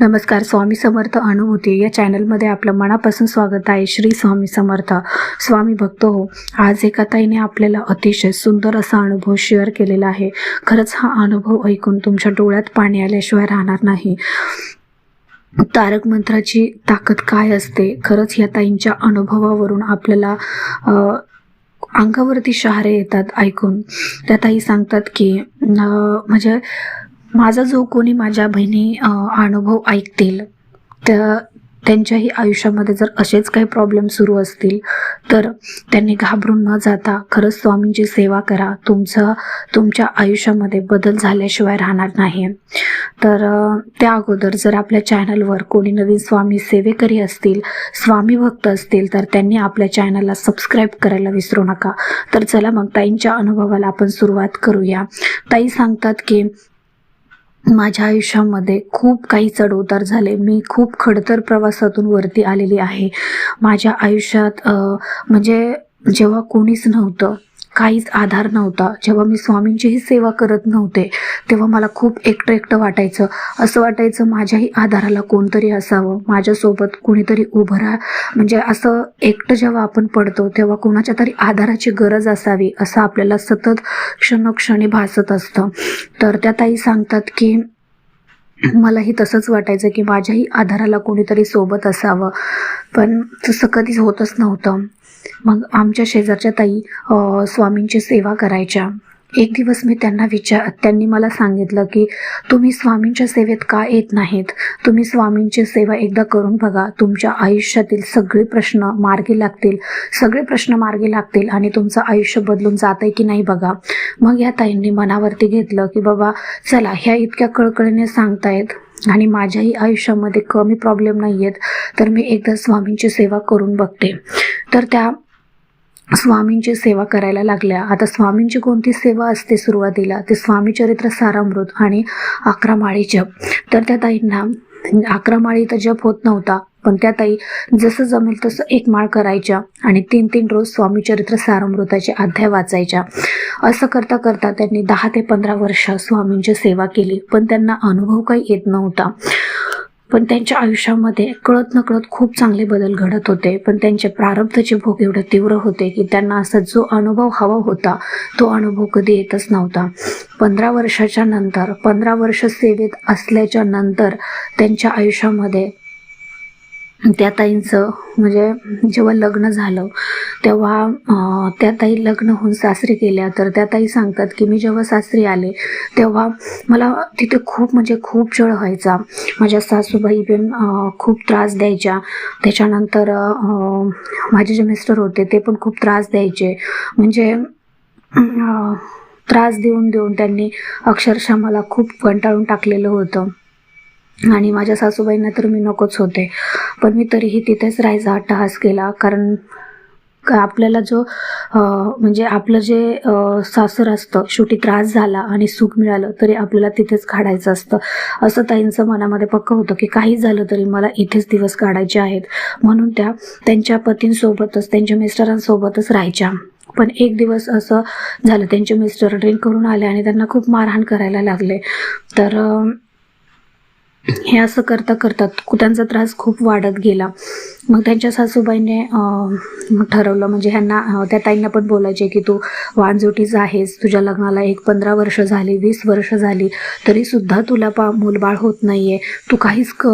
नमस्कार स्वामी समर्थ अनुभूती. या चॅनलमध्ये आपलं मनापासून स्वागत आहे. श्री स्वामी समर्थ. स्वामी भक्त हो आज एका ताईने आपल्याला अतिशय सुंदर असा अनुभव शेअर केलेला आहे. खरंच हा अनुभव ऐकून तुमच्या डोळ्यात पाणी आल्याशिवाय राहणार नाही. तारक मंत्राची ताकद काय असते? खरंच या ताईंच्या अनुभवावरून आपल्याला अंगावरती शहारे येतात ऐकून. त्या ताई सांगतात की म्हणजे माझा जो कोणी माझ्या बहिणी अनुभव ऐकतील त्या त्यांच्याही आयुष्यामध्ये जर असेच काही प्रॉब्लेम सुरू असतील तर त्यांनी घाबरून न जाता खरंच स्वामींची सेवा करा. तुमचं तुमच्या आयुष्यामध्ये बदल झाल्याशिवाय राहणार नाही. तर त्या अगोदर जर आपल्या चॅनलवर कोणी नवीन स्वामी सेवेकरी असतील स्वामी भक्त असतील तर त्यांनी आपल्या चॅनलला सबस्क्राईब करायला विसरू नका. तर चला मग ताईंच्या अनुभवाला आपण सुरुवात करूया. ताई सांगतात की माझ्या आयुष्यामध्ये खूप काही चढउतार झाले. मी खूप खडतर प्रवासातून वरती आलेली आहे. माझ्या आयुष्यात म्हणजे जेव्हा कोणीच नव्हतं काहीच आधार नव्हता. जेव्हा मी स्वामींचीही सेवा करत नव्हते तेव्हा मला खूप एकटं एकटं वाटायचं. असं वाटायचं माझ्याही आधाराला कोणतरी असावं. माझ्यासोबत कुणीतरी उभं राहा. म्हणजे असं एकटं जेव्हा आपण पडतो तेव्हा कोणाच्या तरी आधाराची गरज असावी असं आपल्याला सतत क्षणोक्षणी भासत असतं. तर त्या ताई सांगतात की मलाही तसंच वाटायचं की माझ्याही आधाराला कोणीतरी सोबत असावं. पण तसं कधीच होतच नव्हतं. मग आमच्या शेजारच्या ताई स्वामींची सेवा करायच्या. एक दिवस मी त्यांना विचार त्यांनी मला सांगितलं की तुम्ही स्वामींच्या सेवेत का येत नाहीत? तुम्ही स्वामींची सेवा एकदा करून बघा. तुमच्या आयुष्यातील सगळे प्रश्न मार्गी लागतील. सगळे प्रश्न मार्गी लागतील आणि तुमचं आयुष्य बदलून जात आहे की नाही बघा. मग या ताईंनी मनावरती घेतलं की बाबा चला ह्या इतक्या कळकळीने सांगतायत. आणि माझ्याही आयुष्यामध्ये कमी प्रॉब्लेम नाही आहेत तर मी एकदा स्वामींची सेवा करून बघते. तर त्या स्वामींची सेवा करायला लागल्या. आता स्वामींची कोणती सेवा असते सुरुवातीला? ते स्वामी चरित्र सारामृत आणि अकरा माळी जप तर त्या ताईंना अकरा माळी तर जप होत नव्हता पण त्यातही जसं जमेल तसं एक माळ करायच्या आणि तीन तीन रोज स्वामी चरित्र सारमृताचे अध्याय वाचायच्या. असं करता करता त्यांनी दहा ते पंधरा वर्ष स्वामींची सेवा केली पण त्यांना अनुभव काही येत नव्हता. पण त्यांच्या आयुष्यामध्ये कळत न कळत खूप चांगले बदल घडत होते. पण त्यांचे प्रारब्धचे भोग एवढे तीव्र होते की त्यांना असा जो अनुभव हवा होता तो अनुभव कधी येतच नव्हता. पंधरा वर्षाच्या नंतर पंधरा वर्ष सेवेत असल्याच्या नंतर त्यांच्या आयुष्यामध्ये त्या ताईंचं म्हणजे जेव्हा लग्न झालं तेव्हा त्या ताई लग्न होऊन सासरी गेल्या. तर त्या ताई सांगतात की मी जेव्हा सासरी आले तेव्हा मला तिथे खूप म्हणजे खूप जळ व्हायचा. माझ्या सासूबाई पण खूप त्रास द्यायच्या. त्याच्यानंतर माझे जे मिस्टर होते ते पण खूप त्रास द्यायचे. म्हणजे त्रास देऊन देऊन त्यांनी अक्षरशः मला खूप कंटाळून टाकलेलं होतं. आणि माझ्या सासूबाईंना तर मी नकोच होते. पण मी तरीही तिथेच राहायचा अट्टहास केला. कारण का आपल्याला जो म्हणजे आपलं जे सासर असतं शेवटी त्रास झाला आणि सुख मिळालं तरी आपल्याला तिथेच काढायचं असतं. असं ताईंचं मनामध्ये पक्क होतं की काही झालं तरी मला इथेच दिवस काढायचे आहेत. म्हणून त्या त्यांच्या पतींसोबतच त्यांच्या मिस्टरांसोबतच राहायच्या. पण एक दिवस असं झालं त्यांचे मिस्टर ड्रिंक करून आले आणि त्यांना खूप मारहाण करायला लागले. तर हे असं करता करता त्यांचा त्रास खूप वाढत गेला. मग त्यांच्या सासूबाईने ठरवलं म्हणजे ह्यांना त्या ताईंना पण बोलायचे की तू वानजोटीच आहेस तुझ्या लग्नाला एक पंधरा वर्ष झाली वीस वर्ष झाली तरीसुद्धा तुला पा मूलबाळ होत नाही आहे तू काहीच क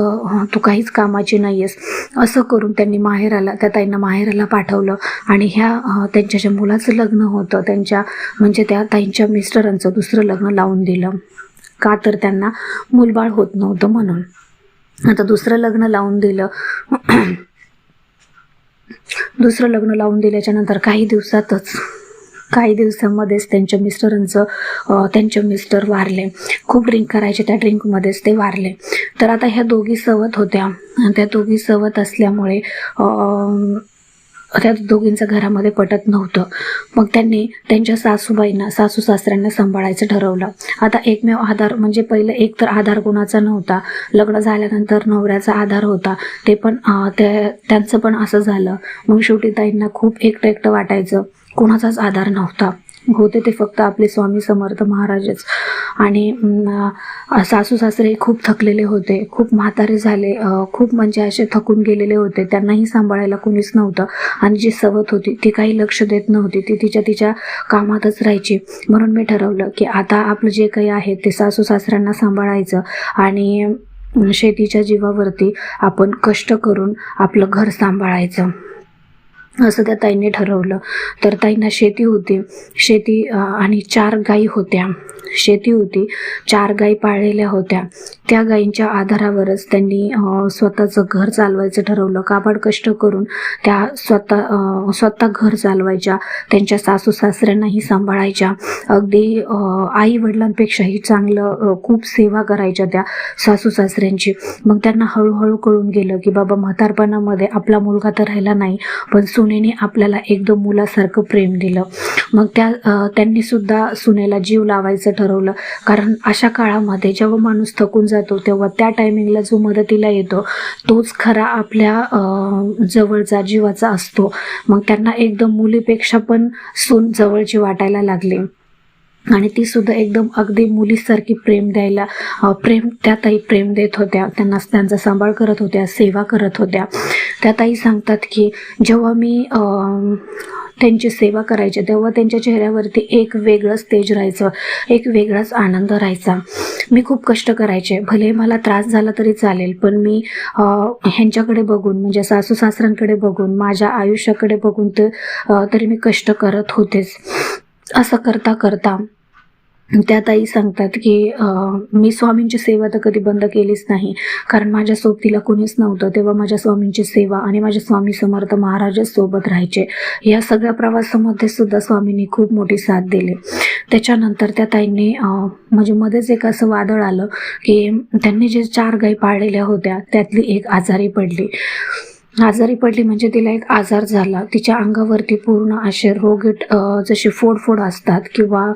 तू काहीच कामाची नाही आहेस असं करून त्यांनी माहेराला त्या ताईंना माहेराला पाठवलं आणि ह्या त्यांच्या ज्या मुलाचं लग्न होतं त्यांच्या म्हणजे त्या ताईंच्या मिस्टरांचं दुसरं लग्न लावून दिलं. का तर त्यांना मूलबाळ होत नव्हतं म्हणून. आता दुसरं लग्न लावून दिलं. दुसरं लग्न लावून दिल्याच्या नंतर काही दिवसातच काही दिवसांमध्येच त्यांच्या मिस्टरांचं त्यांचे मिस्टर वारले. खूप ड्रिंक करायचे त्या ड्रिंकमध्येच ते वारले. तर आता ह्या दोघी सवत होत्या. आणि त्या दोघी सवत असल्यामुळे त्या दोघींचं घरामध्ये पटत नव्हतं. मग त्यांनी त्यांच्या सासूबाईंना सासू सासऱ्यांना सांभाळायचं ठरवलं. आता एकमेव आधार म्हणजे पहिलं एक तर आधार कोणाचा नव्हता. लग्न झाल्यानंतर नवऱ्याचा आधार होता. ते पण ते त्यांचं पण असं झालं. मग शेवटी ताईंना खूप एकटं एकटं वाटायचं. कोणाचाच आधार नव्हता. होते ते फक्त आपले स्वामी समर्थ महाराजच. आणि सासू सासरे खूप थकलेले होते खूप म्हातारे झाले खूप म्हणजे असे थकून गेलेले होते त्यांनाही सांभाळायला कोणीच नव्हतं. आणि जी सवत होती ती काही लक्ष देत नव्हती ती तिच्या तिच्या कामातच राहायची. म्हणून मी ठरवलं की आता आपलं जे काही आहे ते सासू सासऱ्यांना सांभाळायचं. आणि शेतीच्या जीवावरती आपण कष्ट करून आपलं घर सांभाळायचं. असं त्या ताईंनी ठरवलं. तर ताईंना शेती होती. शेती आणि चार गाई होत्या. शेती होती. चार गाई पाळलेल्या होत्या. त्या गायींच्या आधारावरच त्यांनी स्वतःचं घर चालवायचं ठरवलं. काबाड कष्ट करून त्या स्वतः स्वतः घर चालवायच्या त्यांच्या सासू सासऱ्यांनाही सांभाळायच्या. अगदी आई वडिलांपेक्षाही चांगलं खूप सेवा करायच्या त्या सासू सासऱ्यांची. मग त्यांना हळूहळू कळून गेलं की बाबा म्हातारपणामध्ये आपला मुलगा तर राहिला नाही पण सुनेने आपल्याला एकदम मुलासारखं प्रेम दिलं. मग त्या त्यांनी सुद्धा सुनेला जीव लावायचं ठरवलं. कारण अशा काळामध्ये जेव्हा माणूस थकून जातो तेव्हा त्या टायमिंगला जो मदतीला येतो तोच खरा आपल्या जवळचा जीवाचा असतो. मग त्यांना एकदम मुलीपेक्षा पण सून जवळची वाटायला लागली. आणि ती सुद्धा एकदम अगदी मुलीसारखी प्रेम द्यायला प्रेम त्या ताई प्रेम देत होत्या. त्यांना त्यांचा सांभाळ करत होत्या सेवा करत होत्या. त्या ताई सांगतात की जेव्हा मी त्यांची सेवा करायचे तेव्हा त्यांच्या चेहऱ्यावरती एक वेगळंच तेज राहायचं एक वेगळाच आनंद राहायचा. मी खूप कष्ट करायचे. भले मला त्रास झाला तरी चालेल पण मी ह्यांच्याकडे बघून म्हणजे सासू सासऱ्यांकडे बघून माझ्या आयुष्याकडे बघून तर तरी मी कष्ट करत होतेच. असं करता करता. त्या ताई सांगतात की मी स्वामींची सेवा तर कधी बंद केलीच नाही. कारण माझ्या सोबतीला कोणीच नव्हतं. तेव्हा माझ्या स्वामींची सेवा आणि माझे स्वामी समर्थ महाराजच सोबत राहायचे. या सगळ्या प्रवासामध्ये सुद्धा स्वामींनी खूप मोठी साथ दिली. त्याच्यानंतर त्या ताईंनी म्हणजे मध्येच एक असं वादळ आलं की त्यांनी जे चार गाई पाळलेल्या होत्या त्यातली एक आजारी पडली. आजारी पडली म्हणजे तिला एक आजार झाला. तिच्या अंगावरती पूर्ण असे रोगीट जसे फोडफोड असतात किंवा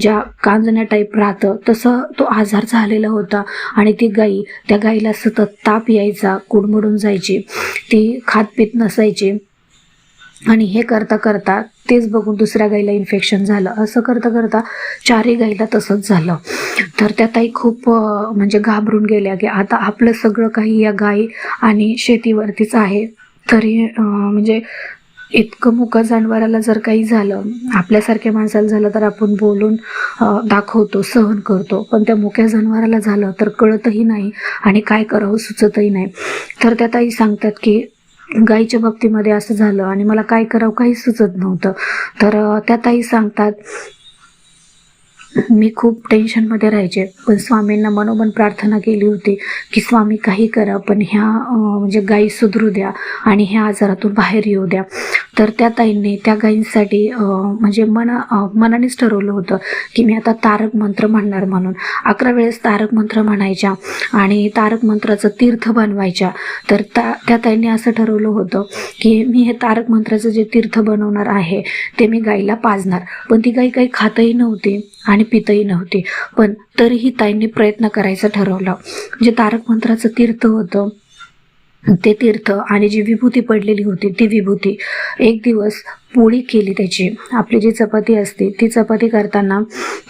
ज्या कांजण्या टाईप राहतं तसं तो आजार झालेला होता. आणि ती गाई त्या गाईला सतत ताप यायचा कुडमडून जायची. ती खात पित नसायची. आणि हे करता करता तेच बघून दुसऱ्या गाईला इन्फेक्शन झालं. असं करता करता चारही गाईला तसंच झालं. तर त्या ताई खूप म्हणजे घाबरून गेल्या की आता आपलं सगळं काही या गाई आणि शेतीवरतीच आहे. तरी म्हणजे इतकं मुका जनावराला जर काही झालं आपल्यासारख्या माणसाला झालं तर आपण बोलून दाखवतो सहन करतो. पण त्या मुक्या जनावराला झालं तर कळतही नाही आणि काय करावं सुचतही नाही. तर त्या ताई सांगतात की गाईच्या बाबतीमध्ये असं झालं आणि मला काय करावं काही सुचत नव्हतं. तर त्या ताई सांगतात मी खूप टेन्शनमध्ये राहायचे. पण स्वामींना मनोमन प्रार्थना केली होती की स्वामी काही करा पण ह्या म्हणजे गायी सुधरू द्या आणि ह्या आजारातून बाहेर येऊ द्या. तर त्या ताईंनी त्या गायींसाठी म्हणजे मना मनानेच ठरवलं होतं की मी आता तारक मंत्र म्हणणार म्हणून. अकरा वेळेस तारक मंत्र म्हणायच्या आणि तारक मंत्राचं तीर्थ बनवायच्या. तर त्या त्या ताईंनी असं ठरवलं होतं की मी हे तारक मंत्राचं जे तीर्थ बनवणार आहे ते मी गाईला पाजणार. पण ती गाई काही खातही नव्हती. आणि पितही नव्हती. पण तरीही ताईंनी प्रयत्न करायचं ठरवलं. जे तारक मंत्राचं तीर्थ होतं ते तीर्थ आणि जी विभूती पडलेली होती ती विभूती एक दिवस पोळी केली त्याची. आपली जी चपाती असते ती चपाती करताना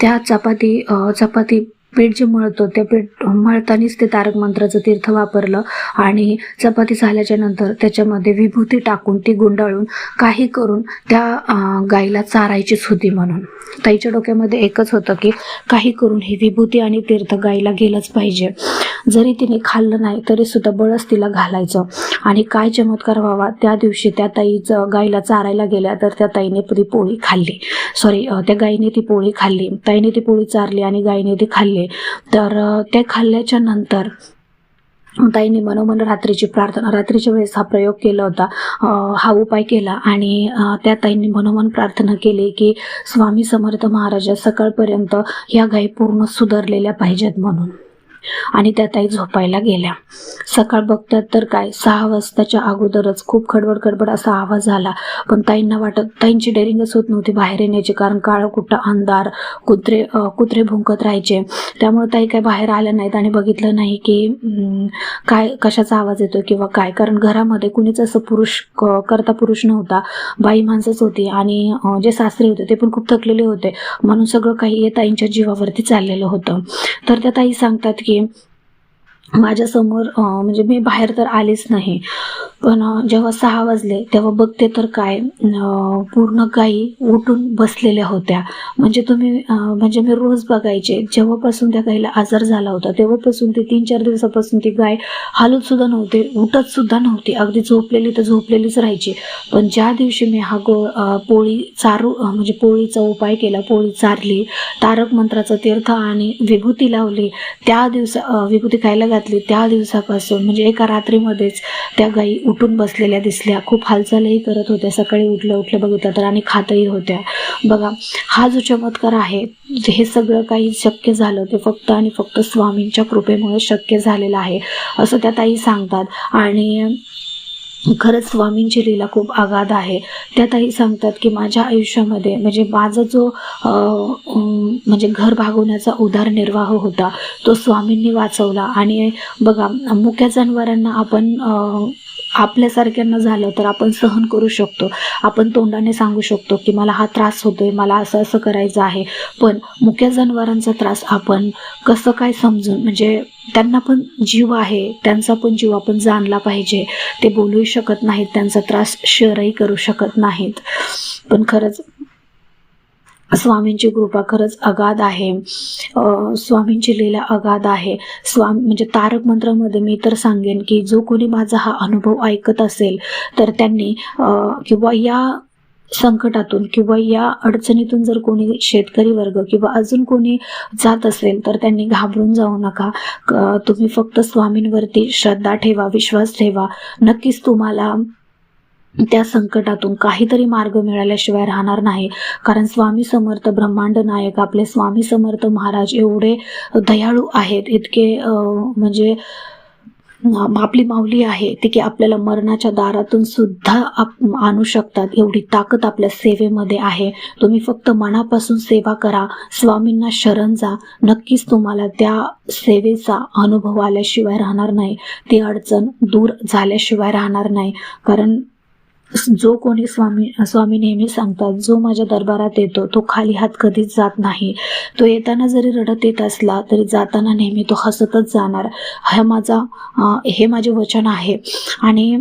त्या चपाती चपाती पीठ जे मळतो ते पीठ मळतानीच ते तारक मंत्राचं तीर्थ वापरलं आणि चपाती झाल्याच्यानंतर त्याच्यामध्ये विभूती टाकून ती गुंडाळून काही करून त्या गाईला चारायचीच होती म्हणून. ताईच्या डोक्यामध्ये एकच होतं की काही करून ही विभूती आणि तीर्थ गाईला गेलंच पाहिजे. जरी तिने खाल्लं नाही तरी सुद्धा बळच तिला घालायचं. आणि काय चमत्कार व्हावा त्या दिवशी त्या ताईचं गाईला चारायला गेल्या तर त्या ताईने ती पोळी खाल्ली. सॉरी त्या गाईने ती पोळी खाल्ली. ताईने ती पोळी चारली आणि गाईने ती खाल्ली. तर ते खाल्ल्याच्या नंतर ताईने मनोमन रात्रीची प्रार्थना रात्रीच्या वेळेस हा प्रयोग केला होता. हा उपाय केला आणि त्या ताईंनी मनोमन प्रार्थना केली की स्वामी समर्थ महाराज सकाळपर्यंत ह्या गायी पूर्ण सुधारलेल्या पाहिजेत म्हणून. आणि त्या ताई झोपायला गेल्या. सकाळ बघतात तर काय सहा वाजताच्या अगोदरच खूप खडबड खडबड असा आवाज आला. पण ताईंना वाटत ताईंची डेअरिंगच होत नव्हती बाहेर येण्याची कारण काळ कुठं अंधार कुत्रे कुत्रे भुंकत राहायचे. त्यामुळे ताई काय बाहेर आल्या नाहीत आणि बघितलं नाही की काय कशाचा आवाज येतो किंवा काय. कारण घरामध्ये कुणीच असं पुरुष करता पुरुष नव्हता. बाई माणसंच होती आणि जे सासरे होते ते पण खूप थकलेले होते. म्हणून सगळं काही हे ताईंच्या जीवावरती चाललेलं होतं. तर त्या ताई सांगतात की game माझ्यासमोर म्हणजे मी बाहेर तर आलेच नाही. पण जेव्हा सहा वाजले तेव्हा बघते तर काय पूर्ण गायी उठून बसलेल्या होत्या. म्हणजे तुम्ही म्हणजे मी रोज बघायचे. जेव्हापासून त्या गाईला आजार झाला होता तेव्हापासून ते तीन चार दिवसापासून ती गाय हालत सुद्धा नव्हते उठत सुद्धा नव्हती. अगदी झोपलेली तर झोपलेलीच राहायची. पण ज्या दिवशी मी हा गो पोळी चारू म्हणजे पोळीचा उपाय केला पोळी चारली तारक मंत्राचं तीर्थ आणि विभूती लावली त्या दिवसा विभूती खायला घरातली त्या दिवसापासून म्हणजे एका रात्रीमध्येच त्या गाई उठून बसलेल्या दिसल्या. खूप हालचालही करत होत्या. सकाळी उठल्या उठल्या बघितलं तर आणि खातही होत्या. बघा हा जो चमत्कार आहे हे सगळं काही शक्य झालं ते फक्त आणि फक्त स्वामींच्या कृपेमुळे शक्य झालेलं आहे असं त्या ताई सांगतात. आणि खरंच स्वामींची लीला खूप आगाध आहे. त्या ताई सांगतात की माझ्या आयुष्यामध्ये म्हणजे माझा जो म्हणजे घर भागवण्याचा उदारनिर्वाह होता तो स्वामींनी वाचवला. आणि बघा मुक्या जनावरांना आपण आपल्यासारख्यांना झालं तर आपण सहन करू शकतो. आपण तोंडाने सांगू शकतो की मला हा त्रास होतोय मला असं असं करायचं आहे. पण मुक्या जनावरांचा त्रास आपण कसं काय समजून म्हणजे त्यांना पण जीव आहे त्यांचा पण जीव आपण जाणला पाहिजे. ते बोलूही शकत नाहीत त्यांचा त्रास शेअरही करू शकत नाहीत. पण खरंच स्वामींची कृपा खरंच अगाध आहे. स्वामींची लीला अगाध आहे. स्वामी म्हणजे तारक मंत्रामध्ये मी तर सांगेन की जो कोणी माझा हा अनुभव ऐकत असेल तर त्यांनी किंवा या संकटातून किंवा या अडचणीतून जर कोणी शेतकरी वर्ग किंवा अजून कोणी जात असेल तर त्यांनी घाबरून जाऊ नका. तुम्ही फक्त स्वामींवरती श्रद्धा ठेवा विश्वास ठेवा. नक्कीच तुम्हाला त्या संकटातून काहीतरी मार्ग मिळाल्याशिवाय राहणार नाही. कारण स्वामी समर्थ ब्रह्मांड नायक आपले स्वामी समर्थ महाराज एवढे दयाळू आहेत. इतके म्हणजे आपली माऊली आहे ती की आपल्याला मरणाच्या दारातून सुद्धा आप आणू शकतात. एवढी ताकद आपल्या सेवेमध्ये आहे. तुम्ही फक्त मनापासून सेवा करा. स्वामींना शरण जा. नक्कीच तुम्हाला त्या सेवेचा अनुभव आल्याशिवाय राहणार नाही. ती अडचण दूर झाल्याशिवाय राहणार नाही. कारण जो कोणी स्वामी स्वामी नेहमी सांगतात जो माझ्या दरबारात येतो तो खाली हात कधीच जात नाही. तो येताना जरी रडत येत असला तरी जाताना नेहमी तो हसतच जाणार. हा माझा हे माझे वचन आहे. आणि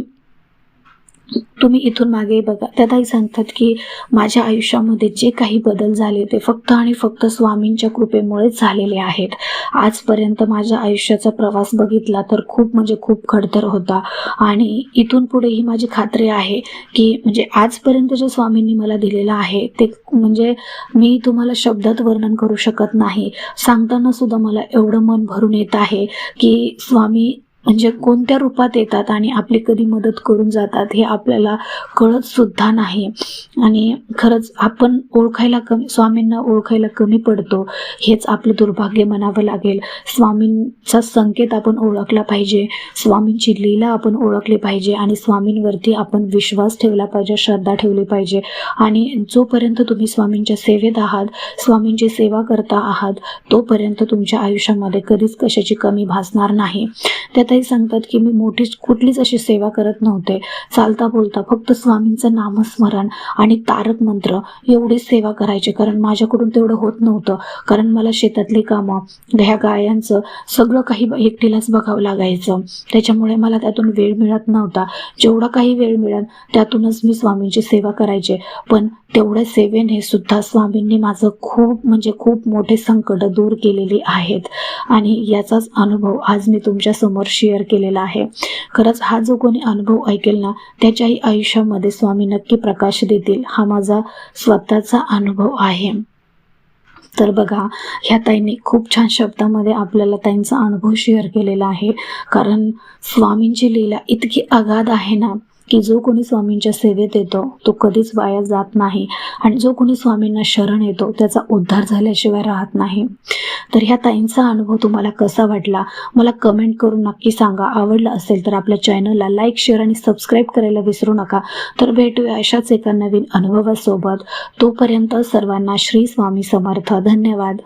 तुम्ही इथून मागे बघा. त्या ताई सांगतात की माझ्या आयुष्यामध्ये जे काही बदल झाले ते फक्त आणि फक्त स्वामींच्या कृपेमुळेच झालेले आहेत. आजपर्यंत माझ्या आयुष्याचा प्रवास बघितला तर खूप म्हणजे खूप खडतर होता. आणि इथून पुढे ही माझी खात्री आहे की म्हणजे आजपर्यंत जे स्वामींनी मला दिलेलं आहे ते म्हणजे मी तुम्हाला शब्दात वर्णन करू शकत नाही. सांगताना सुद्धा मला एवढं मन भरून येत आहे की स्वामी म्हणजे कोणत्या रूपात येतात आणि आपली कधी मदत करून जातात हे आपल्याला कळत सुद्धा नाही. आणि खरंच आपण ओळखायला कमी स्वामींना ओळखायला कमी पडतो हेच आपलं दुर्भाग्य म्हणावं लागेल. स्वामींचा संकेत आपण ओळखला पाहिजे स्वामींची लीला आपण ओळखली पाहिजे आणि स्वामींवरती आपण विश्वास ठेवला पाहिजे श्रद्धा ठेवली पाहिजे. आणि जोपर्यंत तुम्ही स्वामींच्या सेवेत आहात स्वामींची सेवा करता आहात तोपर्यंत तुमच्या आयुष्यामध्ये कधीच कशाची कमी भासणार नाही. त्या ताई सांगतात की मी मोठी कुठलीच अशी सेवा करत नव्हते. चालता बोलता फक्त स्वामींचं नामस्मरण आणि तारक मंत्र एवढीच सेवा करायची. कारण माझ्याकडून तेवढं होत नव्हतं. कारण मला शेतातली कामं ह्या गायांचं सगळं काही एकटीलाच बघावं लागायचं. त्याच्यामुळे मला त्यातून वेळ मिळत नव्हता. जेवढा काही वेळ मिळेल त्यातूनच मी स्वामींची सेवा करायचे. पण तेवढ्या सेवेने सुद्धा स्वामींनी माझं खूप म्हणजे खूप मोठे संकट दूर केलेली आहेत. आणि याचाच अनुभव आज मी तुमच्यासमोर शेअर केलेला आहे. खरंच हा जो कोणी अनुभव ऐकेल ना त्याच्याही आयुष्यामध्ये स्वामी नक्की प्रकाश देतील. हा माझा स्वतःचा अनुभव आहे. तर बघा ह्या ताईंनी खूप छान शब्दामध्ये आपल्याला ताईंचा अनुभव शेअर केलेला आहे. कारण स्वामींची लीला इतकी अगाध आहे ना की जो कोणी स्वामींच्या सेवेत येतो तो कधीच वाया जात नाही. आणि जो कोणी स्वामींना शरण येतो त्याचा उद्धार झाल्याशिवाय राहत नाही. तर ह्या ताईंचा अनुभव तुम्हाला कसा वाटला? मला कमेंट करून नक्की सांगा. आवडला असेल तर आपल्या चॅनलला लाईक शेअर आणि सबस्क्राईब करायला विसरू नका. तर भेटूया अशाच एका नवीन अनुभवासोबत. तोपर्यंत सर्वांना श्री स्वामी समर्थ. धन्यवाद.